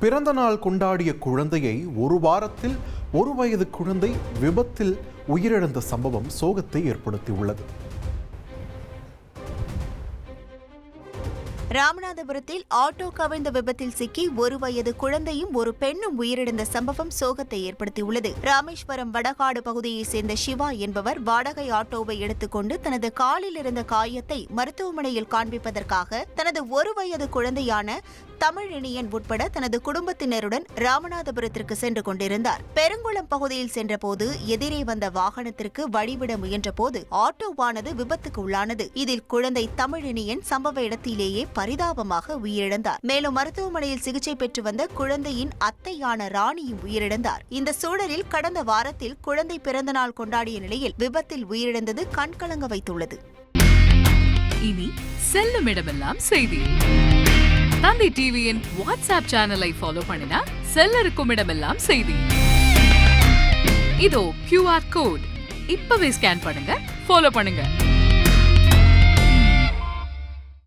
பிறந்த நாள் கொண்டாடிய குழந்தையை ஒரு வாரத்தில் ஒரு வயது குழந்தை விபத்தில் உயிரிழந்த சம்பவம் சோகத்தை ஏற்படுத்தியுள்ளது. ராமநாதபுரத்தில் ஆட்டோ கவிழ்ந்த விபத்தில் சிக்கி ஒரு வயது குழந்தையும் ஒரு பெண்ணும் உயிரிழந்த சம்பவம் சோகத்தை ஏற்படுத்தியுள்ளது. ராமேஸ்வரம் வடகாடு பகுதியைச் சேர்ந்த சிவா என்பவர் வாடகை ஆட்டோவை எடுத்துக்கொண்டு தனது காலில் இருந்த காயத்தை மருத்துவமனையில் காண்பிப்பதற்காக தனது ஒரு வயது குழந்தையான தமிழினியன் உட்பட தனது குடும்பத்தினருடன் ராமநாதபுரத்திற்கு சென்று கொண்டிருந்தார். பெருங்குளம் பகுதியில் சென்றபோது எதிரே வந்த வாகனத்திற்கு வழிவிட முயன்றபோது ஆட்டோவானது விபத்துக்கு உள்ளானது இதில் குழந்தை தமிழினியன் சம்பவ இடத்திலேயே பரிதாபமாக உயிரிழந்தார். மேலும் மருத்துவமனையில் சிகிச்சை பெற்று வந்த குழந்தையின் அத்தையான ராணியும் உயிரிழந்தார். இந்த சூழலில் கடந்த வாரத்தில் குழந்தை பிறந்தநாள் கொண்டாடிய நிலையில் விபத்தில் உயிரிழந்தது கண்கலங்க வைத்துள்ளது. இனி செல்லும் இடமெல்லாம் செய்தி. தந்தி டிவியின் வாட்ஸ்அப் சேனலை ஃபாலோ பண்ணினா செல்ல இருக்கும் இடமெல்லாம் செய்தி. இதோ கியூஆர் கோட் இப்பவே ஸ்கேன் பண்ணுங்க ஃபாலோ பண்ணுங்க.